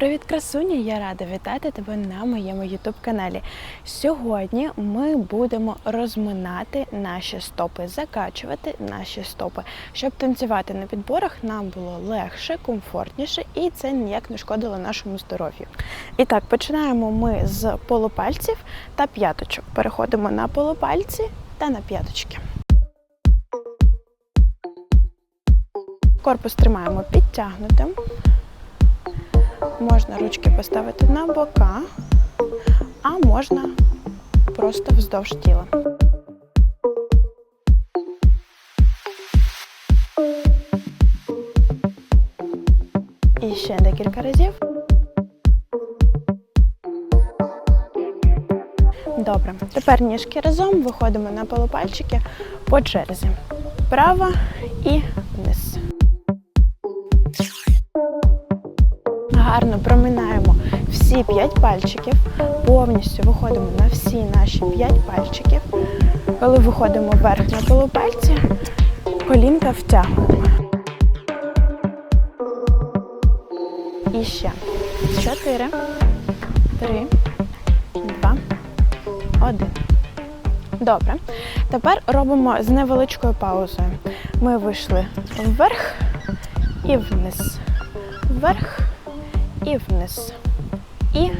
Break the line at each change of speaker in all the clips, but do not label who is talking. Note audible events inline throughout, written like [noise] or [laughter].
Привіт, красуня! Я рада вітати тебе на моєму youtube каналі. Сьогодні ми будемо розминати наші стопи, закачувати наші стопи, щоб танцювати на підборах нам було легше, комфортніше і це ніяк не шкодило нашому здоров'ю. І так, починаємо ми з полупальців та п'яточок. Переходимо на полупальці та на п'яточки. Корпус тримаємо підтягнутим. Можна ручки поставити на бока, а можна просто вздовж тіла. І ще декілька разів. Добре. Тепер ніжки разом виходимо на полупальчики по черзі. Права і Гарно проминаємо всі 5 пальчиків, повністю виходимо на всі наші 5 пальчиків. Коли виходимо вверх на полупальці, колінка втягуємо. І ще 4, 3, 2, 1. Добре. Тепер робимо з невеличкою паузою. Ми вийшли вверх і вниз. Вверх і вниз. І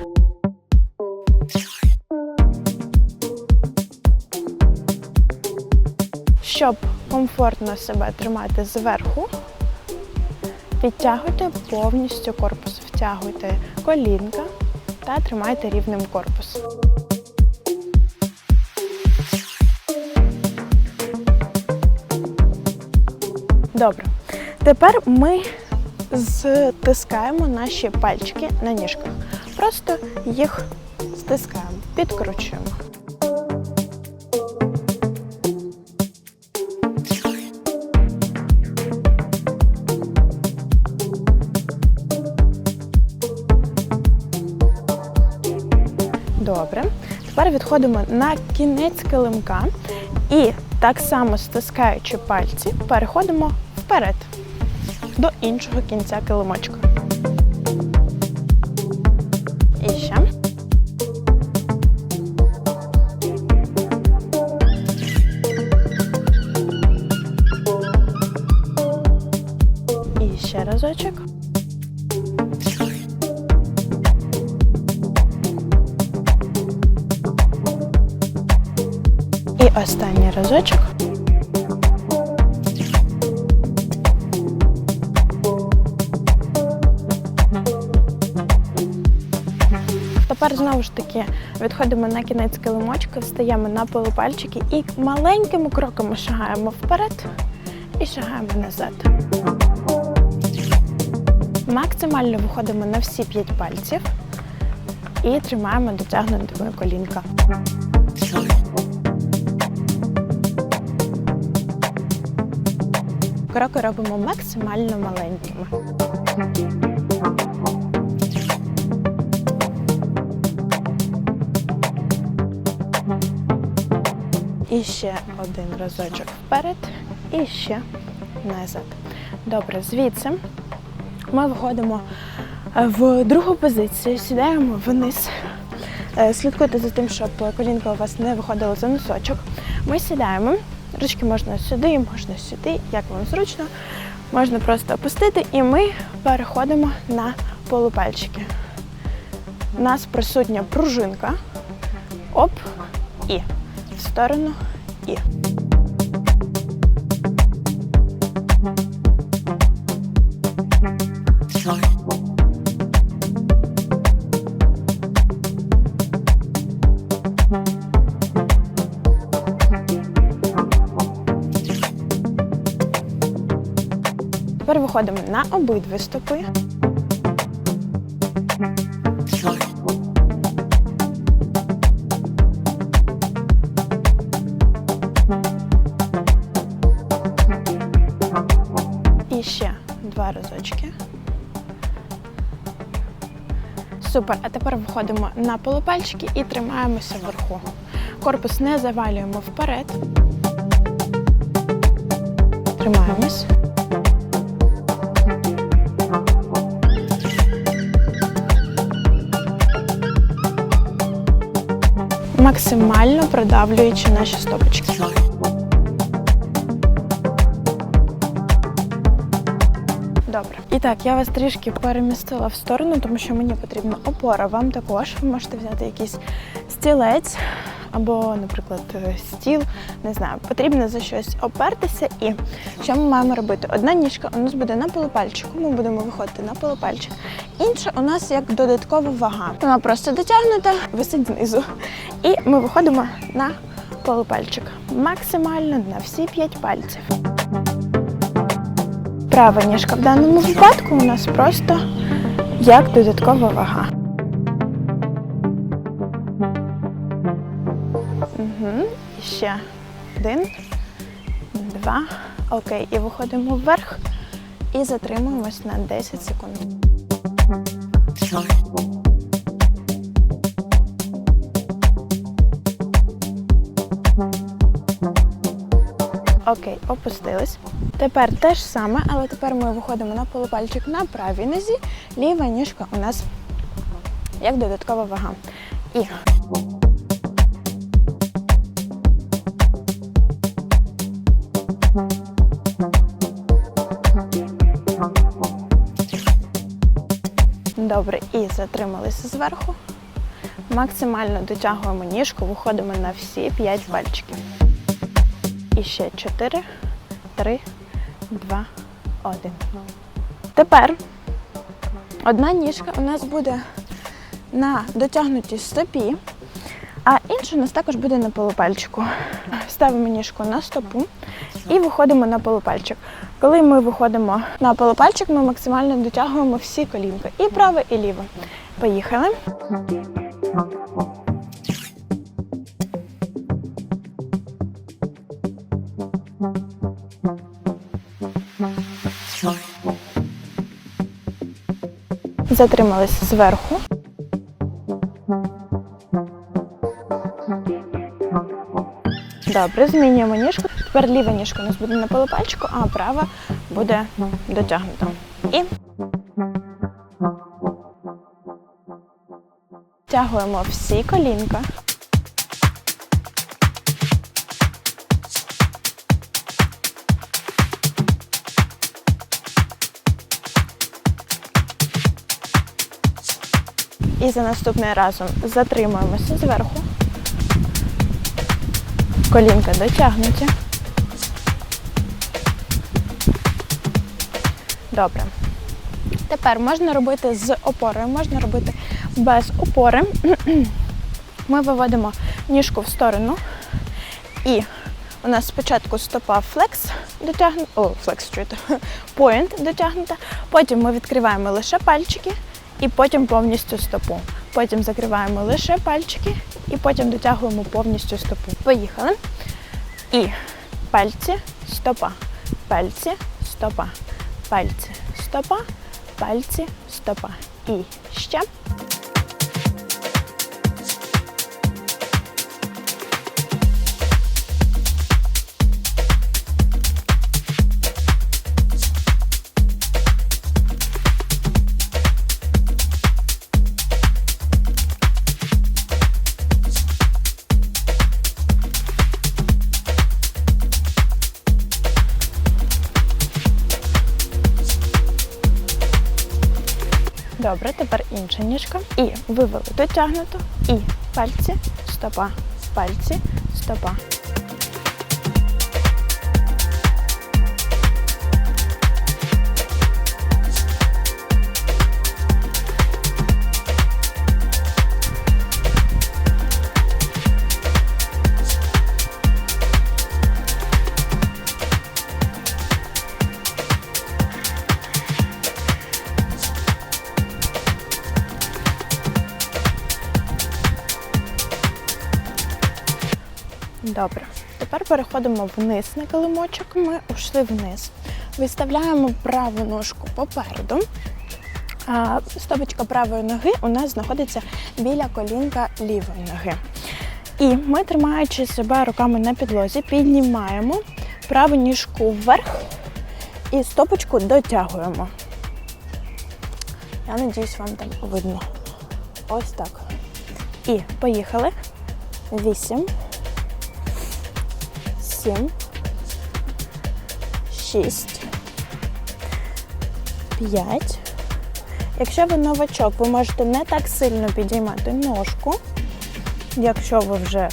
щоб комфортно себе тримати зверху, підтягуйте повністю корпус, втягуйте колінка та тримайте рівним корпус. Добре. Тепер ми стискаємо наші пальчики на ніжках. Просто їх стискаємо, підкручуємо. Добре. Тепер відходимо на кінець килимка і так само стискаючи пальці, переходимо вперед до іншого кінця килимочка. І ще. І ще разочок. І останній разочок. Знову ж таки відходимо на кінець килимочка, встаємо на полупальчики і маленькими кроками шагаємо вперед і шагаємо назад. Максимально виходимо на всі 5 пальців і тримаємо дотягнутими колінка. Кроки робимо максимально маленькими. І ще один разочок вперед, і ще назад. Добре, звідси ми виходимо в другу позицію, сідаємо вниз. Е, Слідкуйте за тим, щоб колінка у вас не виходила за носочок. Ми сідаємо. Ручки можна сюди, можна сюди, як вам зручно. Можна просто опустити, і ми переходимо на полупальчики. У нас присутня пружинка. Оп і сторону і. Тепер виходимо на обидві стопи. ще два разочки. Супер, а тепер виходимо на полупальчики і тримаємося вверху. Корпус не завалюємо вперед. Тримаємось. Максимально продавлюючи наші стопочки. Так, я вас трішки перемістила в сторону, тому що мені потрібна опора. Вам також ви можете взяти якийсь стілець або, наприклад, стіл. Не знаю, потрібно за щось опертися. І що ми маємо робити? Одна ніжка у нас буде на полупальчику, ми будемо виходити на полупальчик. Інша у нас як додаткова вага. Вона просто дотягнута, висить знизу. І ми виходимо на полупальчик. Максимально на всі п'ять пальців. Права ніжка в даному випадку у нас просто як додаткова вага. Угу. І ще один, два. Окей. І виходимо вверх і затримуємось на 10 секунд. Окей, опустились. Тепер те ж саме, але тепер ми виходимо на полупальчик на правій нозі. Ліва ніжка у нас як додаткова вага. І добре, і затрималися зверху. Максимально дотягуємо ніжку, виходимо на всі 5 пальчиків. І ще 4, 3, 2, 1. Тепер одна ніжка у нас буде на дотягнутій стопі, а інша у нас також буде на полупальчику. Ставимо ніжку на стопу і виходимо на полупальчик. Коли ми виходимо на полупальчик, ми максимально дотягуємо всі колінки. І праве, і ліве. Поїхали. Затрималися зверху. Добре, змінюємо ніжку. Тепер ліва ніжка у нас буде на полупальчику, а права буде дотягнута. І тягуємо всі колінка. І за наступний разом затримуємося зверху. Колінка дотягнуті. Добре. Тепер можна робити з опорою, можна робити без опори. Ми виводимо ніжку в сторону. І у нас спочатку стопа флекс дотягнута, о, флекс чуєте, поінт дотягнута. Потім ми відкриваємо лише пальчики і потім повністю стопу. Потім закриваємо лише пальчики і потім дотягуємо повністю стопу. Поїхали. І пальці, стопа, пальці, стопа, пальці, стопа, пальці, стопа. І ще. Добре, тепер інша ніжка. І вивели дотягнуто. І пальці, стопа, пальці, стопа. Добре. Тепер переходимо вниз на килимочок. Ми ушли вниз. Виставляємо праву ножку попереду. А Стопочка правої ноги у нас знаходиться біля колінка лівої ноги. І ми, тримаючи себе руками на підлозі, піднімаємо праву ніжку вверх і стопочку дотягуємо. Я надіюсь, вам там видно. Ось так. І поїхали. вісім, сім, шість, п'ять. Якщо ви новачок, ви можете не так сильно підіймати ножку. Якщо ви вже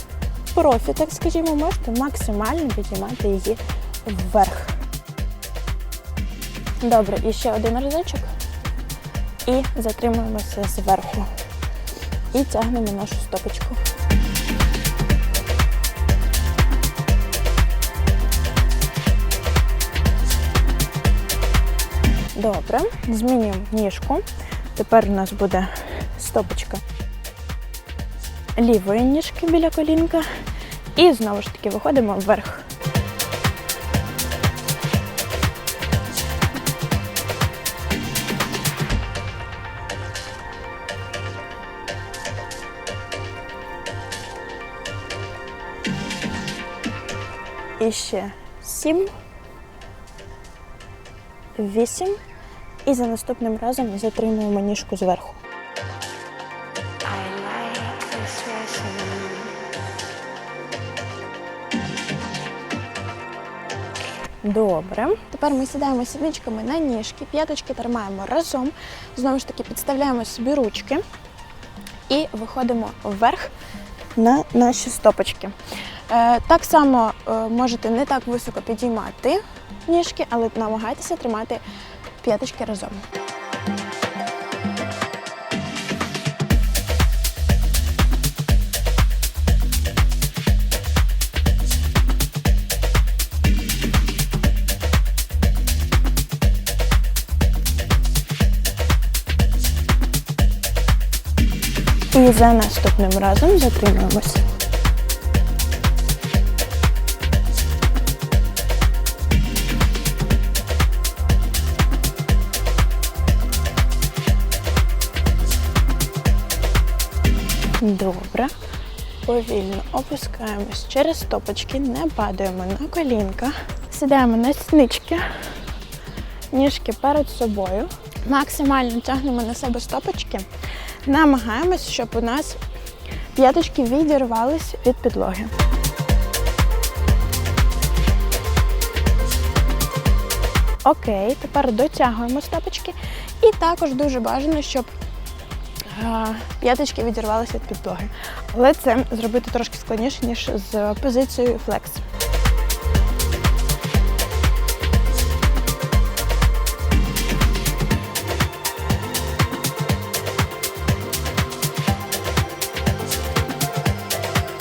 профі, так скажімо, можете максимально підіймати її вверх. Добре, і ще один разочок. І затримуємося зверху. І тягнемо нашу стопочку. Добре, змінюємо ніжку. Тепер у нас буде стопочка лівої ніжки біля колінка. І знову ж таки виходимо вверх. І ще сім, вісім. І за наступним разом затримуємо ніжку зверху. Добре. Тепер ми сідаємо сідничками на ніжки, п'яточки тримаємо разом. Знову ж таки, підставляємо собі ручки і виходимо вверх на наші стопочки. Е, так само е, можете не так високо підіймати ніжки, але намагайтеся тримати п'яточки разом. І за наступним разом затримуємося. Добре. Повільно опускаємось через стопочки, не падаємо на колінка. Сідаємо на сіднички, ніжки перед собою. Максимально тягнемо на себе стопочки. Намагаємось, щоб у нас п'яточки відірвались від підлоги. Окей, тепер дотягуємо стопочки. І також дуже бажано, щоб п'яточки відірвалися від підлоги. Але це зробити трошки складніше, ніж з позицією флекс.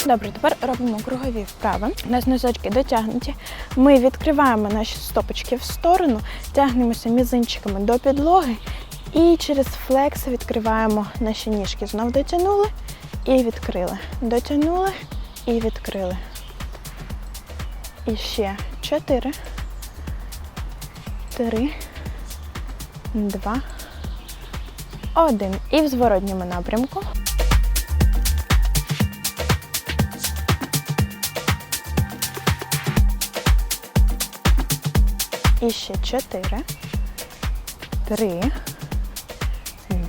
Добре, тепер робимо кругові вправи. У нас носочки дотягнуті. Ми відкриваємо наші стопочки в сторону, тягнемося мізинчиками до підлоги і через флекс відкриваємо наші ніжки. Знов дотягнули і відкрили. Дотягнули і відкрили. І ще чотири, три, два, один. І в зворотньому напрямку. І ще чотири, три,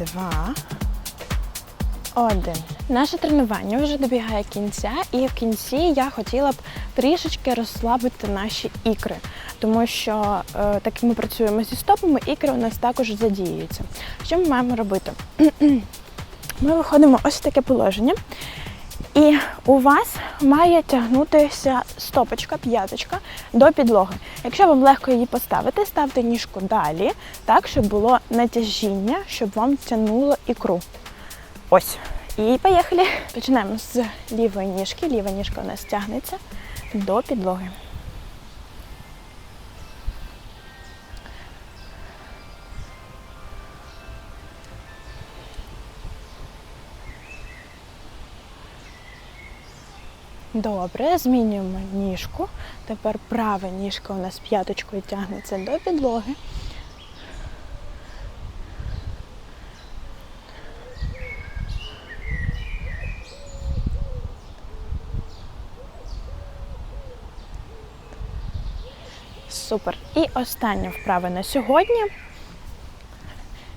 два, один. Наше тренування вже добігає кінця, і в кінці я хотіла б трішечки розслабити наші ікри, тому що е, так як ми працюємо зі стопами, ікри у нас також задіюються. Що ми маємо робити? [clears throat] Ми виходимо ось в таке положення. І у вас має тягнутися стопочка, п'яточка до підлоги. Якщо вам легко її поставити, ставте ніжку далі, так, щоб було натяжіння, щоб вам тягнуло ікру. Ось. І поїхали. Починаємо з лівої ніжки. Ліва ніжка у нас тягнеться до підлоги. Добре, змінюємо ніжку. Тепер права ніжка у нас п'яточкою тягнеться до підлоги. Супер. І остання вправа на сьогодні.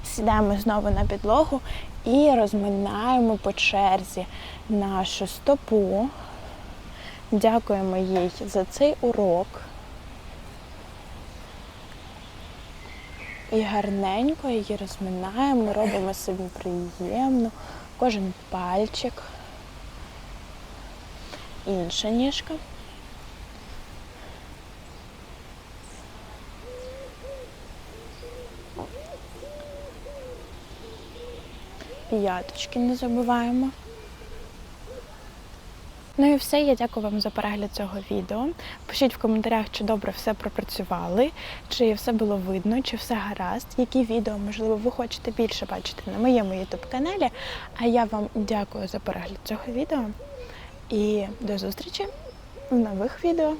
Сідаємо знову на підлогу І розминаємо по черзі нашу стопу. Дякуємо їй за цей урок. І гарненько її розминаємо, робимо собі приємно, кожен пальчик. Інша ніжка. П'яточки не забуваємо. Ну і все, я дякую вам за перегляд цього відео. Пишіть в коментарях, чи добре все пропрацювали, чи все було видно, чи все гаразд, які відео, можливо, ви хочете більше бачити на моєму YouTube каналі. А я вам дякую за перегляд цього відео і до зустрічі в нових відео.